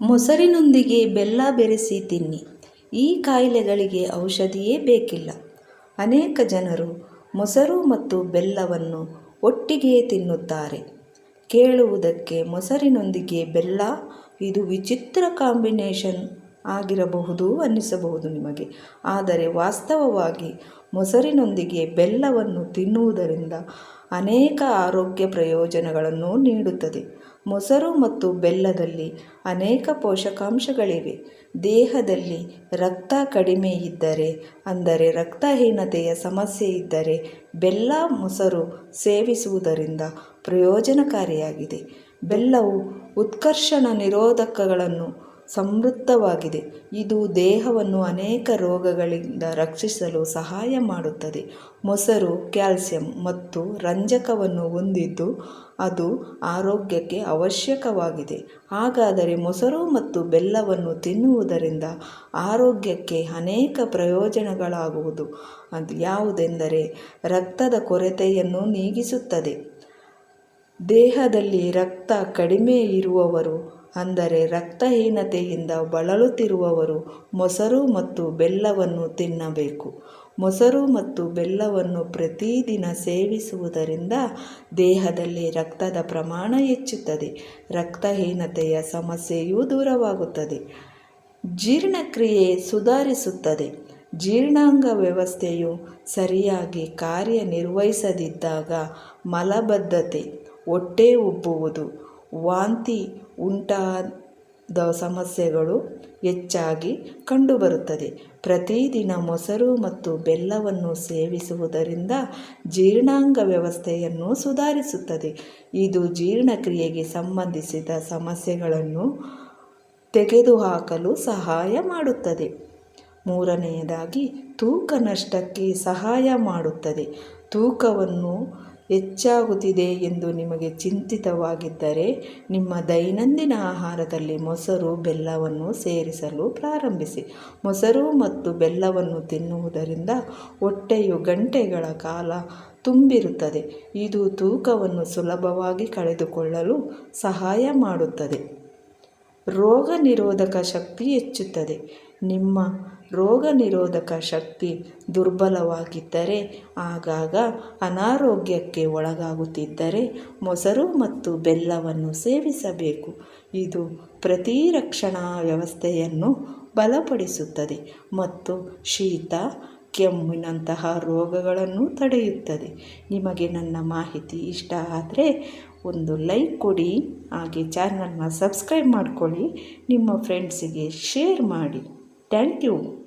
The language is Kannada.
ಮೊಸರಿನೊಂದಿಗೆ ಬೆಲ್ಲ ಬೆರೆಸಿ ತಿನ್ನಿ. ಈ ಕಾಯಿಲೆಗಳಿಗೆ ಔಷಧಿಯೇ ಬೇಕಿಲ್ಲ. ಅನೇಕ ಜನರು ಮೊಸರು ಮತ್ತು ಬೆಲ್ಲವನ್ನು ಒಟ್ಟಿಗೆ ತಿನ್ನುತ್ತಾರೆ. ಕೇಳುವುದಕ್ಕೆ ಮೊಸರಿನೊಂದಿಗೆ ಬೆಲ್ಲ ಇದು ವಿಚಿತ್ರ ಕಾಂಬಿನೇಷನ್ ಆಗಿರಬಹುದು ಅನ್ನಿಸಬಹುದು ನಿಮಗೆ. ಆದರೆ ವಾಸ್ತವವಾಗಿ ಮೊಸರಿನೊಂದಿಗೆ ಬೆಲ್ಲವನ್ನು ತಿನ್ನುವುದರಿಂದ ಅನೇಕ ಆರೋಗ್ಯ ಪ್ರಯೋಜನಗಳನ್ನು ನೀಡುತ್ತದೆ. ಮೊಸರು ಮತ್ತು ಬೆಲ್ಲದಲ್ಲಿ ಅನೇಕ ಪೋಷಕಾಂಶಗಳಿವೆ. ದೇಹದಲ್ಲಿ ರಕ್ತ ಕಡಿಮೆ ಇದ್ದರೆ, ಅಂದರೆ ರಕ್ತಹೀನತೆಯ ಸಮಸ್ಯೆ ಇದ್ದರೆ, ಬೆಲ್ಲ ಮೊಸರು ಸೇವಿಸುವುದರಿಂದ ಪ್ರಯೋಜನಕಾರಿಯಾಗಿದೆ. ಬೆಲ್ಲವು ಉತ್ಕರ್ಷಣ ನಿರೋಧಕಗಳನ್ನು ಸಮೃದ್ಧವಾಗಿದೆ. ಇದು ದೇಹವನ್ನು ಅನೇಕ ರೋಗಗಳಿಂದ ರಕ್ಷಿಸಲು ಸಹಾಯ ಮಾಡುತ್ತದೆ. ಮೊಸರು, ಕ್ಯಾಲ್ಸಿಯಂ ಮತ್ತು ರಂಜಕವನ್ನು ಹೊಂದಿದ್ದು ಅದು ಆರೋಗ್ಯಕ್ಕೆ ಅವಶ್ಯಕವಾಗಿದೆ. ಹಾಗಾದರೆ ಮೊಸರು ಮತ್ತು ಬೆಲ್ಲವನ್ನು ತಿನ್ನುವುದರಿಂದ ಆರೋಗ್ಯಕ್ಕೆ ಅನೇಕ ಪ್ರಯೋಜನಗಳಾಗುವುದು. ಅದು ಯಾವುದೆಂದರೆ ರಕ್ತದ ಕೊರತೆಯನ್ನು ನೀಗಿಸುತ್ತದೆ. ದೇಹದಲ್ಲಿ ರಕ್ತ ಕಡಿಮೆ ಇರುವವರು ಅಂದರೆ ರಕ್ತಹೀನತೆಯಿಂದ ಬಳಲುತ್ತಿರುವವರು ಮೊಸರು ಮತ್ತು ಬೆಲ್ಲವನ್ನು ತಿನ್ನಬೇಕು. ಮೊಸರು ಮತ್ತು ಬೆಲ್ಲವನ್ನು ಪ್ರತಿದಿನ ಸೇವಿಸುವುದರಿಂದ ದೇಹದಲ್ಲಿ ರಕ್ತದ ಪ್ರಮಾಣ ಹೆಚ್ಚುತ್ತದೆ. ರಕ್ತಹೀನತೆಯ ಸಮಸ್ಯೆಯೂ ದೂರವಾಗುತ್ತದೆ. ಜೀರ್ಣಕ್ರಿಯೆ ಸುಧಾರಿಸುತ್ತದೆ. ಜೀರ್ಣಾಂಗ ವ್ಯವಸ್ಥೆಯು ಸರಿಯಾಗಿ ಕಾರ್ಯನಿರ್ವಹಿಸದಿದ್ದಾಗ ಮಲಬದ್ಧತೆ, ಹೊಟ್ಟೆ ಉಬ್ಬುವುದು ವಾಂತಿ ಉಂಟಾದ ಸಮಸ್ಯೆಗಳು ಹೆಚ್ಚಾಗಿ ಕಂಡುಬರುತ್ತದೆ. ಪ್ರತಿದಿನ ಮೊಸರು ಮತ್ತು ಬೆಲ್ಲವನ್ನು ಸೇವಿಸುವುದರಿಂದ ಜೀರ್ಣಾಂಗ ವ್ಯವಸ್ಥೆಯನ್ನು ಸುಧಾರಿಸುತ್ತದೆ. ಇದು ಜೀರ್ಣಕ್ರಿಯೆಗೆ ಸಂಬಂಧಿಸಿದ ಸಮಸ್ಯೆಗಳನ್ನು ತೆಗೆದುಹಾಕಲು ಸಹಾಯ ಮಾಡುತ್ತದೆ. ಮೂರನೆಯದಾಗಿ, ತೂಕ ನಷ್ಟಕ್ಕೆ ಸಹಾಯ ಮಾಡುತ್ತದೆ. ತೂಕವನ್ನು ಹೆಚ್ಚಾಗುತ್ತಿದೆ ಎಂದು ನಿಮಗೆ ಚಿಂತಿತವಾಗಿದ್ದರೆ ನಿಮ್ಮ ದೈನಂದಿನ ಆಹಾರದಲ್ಲಿ ಮೊಸರು, ಬೆಲ್ಲವನ್ನು ಸೇರಿಸಲು ಪ್ರಾರಂಭಿಸಿ. ಮೊಸರು ಮತ್ತು ಬೆಲ್ಲವನ್ನು ತಿನ್ನುವುದರಿಂದ ಹೊಟ್ಟೆಯು ಗಂಟೆಗಳ ಕಾಲ ತುಂಬಿರುತ್ತದೆ. ಇದು ತೂಕವನ್ನು ಸುಲಭವಾಗಿ ಕಳೆದುಕೊಳ್ಳಲು ಸಹಾಯ ಮಾಡುತ್ತದೆ. ರೋಗ ನಿರೋಧಕ ಶಕ್ತಿ ಹೆಚ್ಚುತ್ತದೆ. ನಿಮ್ಮ ರೋಗ ನಿರೋಧಕ ಶಕ್ತಿ ದುರ್ಬಲವಾಗಿದ್ದರೆ, ಆಗಾಗ ಅನಾರೋಗ್ಯಕ್ಕೆ ಒಳಗಾಗುತ್ತಿದ್ದರೆ ಮೊಸರು ಮತ್ತು ಬೆಲ್ಲವನ್ನು ಸೇವಿಸಬೇಕು. ಇದು ಪ್ರತಿರಕ್ಷಣಾ ವ್ಯವಸ್ಥೆಯನ್ನು ಬಲಪಡಿಸುತ್ತದೆ ಮತ್ತು ಶೀತ, ಕೆಮ್ಮಿನಂತಹ ರೋಗಗಳನ್ನು ತಡೆಯುತ್ತದೆ. ನಿಮಗೆ ನನ್ನ ಮಾಹಿತಿ ಇಷ್ಟ ಆದರೆ ಒಂದು ಲೈಕ್ ಕೊಡಿ, ಹಾಗೆ ಚಾನಲ್ನ ಸಬ್ಸ್ಕ್ರೈಬ್ ಮಾಡಿಕೊಳ್ಳಿ, ನಿಮ್ಮ ಫ್ರೆಂಡ್ಸಿಗೆ ಶೇರ್ ಮಾಡಿ. Thank you.